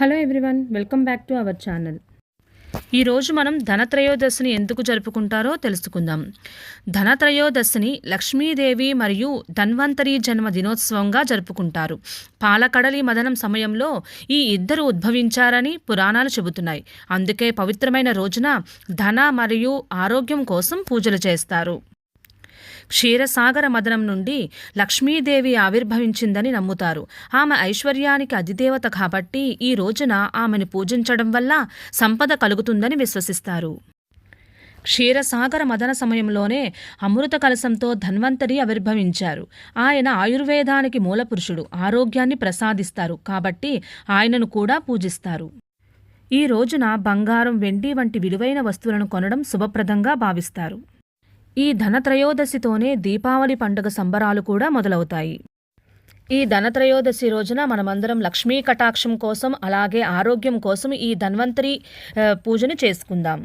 Hello everyone welcome back to our channel. ఈరోజు మనం ధనత్రయోదశిని ఎందుకు జరుపుకుంటారో తెలుసుకుందాం. ధనత్రయోదశిని లక్ష్మీదేవి మరియు ధన్వంతరి జన్మ దినోత్సవంగా జరుపుకుంటారు. పాలకడలి మదనం సమయంలో ఈ ఇద్దరు ఉద్భవించారని పురాణాలు చెబుతున్నాయి. అందుకే పవిత్రమైన రోజున ధన మరియు ఆరోగ్యం కోసం పూజలు చేస్తారు. క్షీరసాగర మదనం నుండి లక్ష్మీదేవి ఆవిర్భవించిందని నమ్ముతారు. ఆమె ఐశ్వర్యానికి అధిదేవత కాబట్టి ఈ రోజున ఆమెను పూజించడం వల్ల సంపద కలుగుతుందని విశ్వసిస్తారు. క్షీరసాగర మదన సమయంలోనే అమృత కలశంతో ధన్వంతరి ఆవిర్భవించారు. ఆయన ఆయుర్వేదానికి మూలపురుషుడు ఆరోగ్యాన్ని ప్రసాదిస్తారు కాబట్టి ఆయనను కూడా పూజిస్తారు. ఈ రోజున బంగారం వెండి వంటి విలువైన వస్తువులను కొనడం శుభప్రదంగా భావిస్తారు. ఈ ధనత్రయోదశితోనే దీపావళి పండుగ సంబరాలు కూడా మొదలవుతాయి. ఈ ధనత్రయోదశి రోజున మనమందరం లక్ష్మీ కటాక్షం కోసం అలాగే ఆరోగ్యం కోసం ఈ ధన్వంతరి పూజను చేసుకుందాం.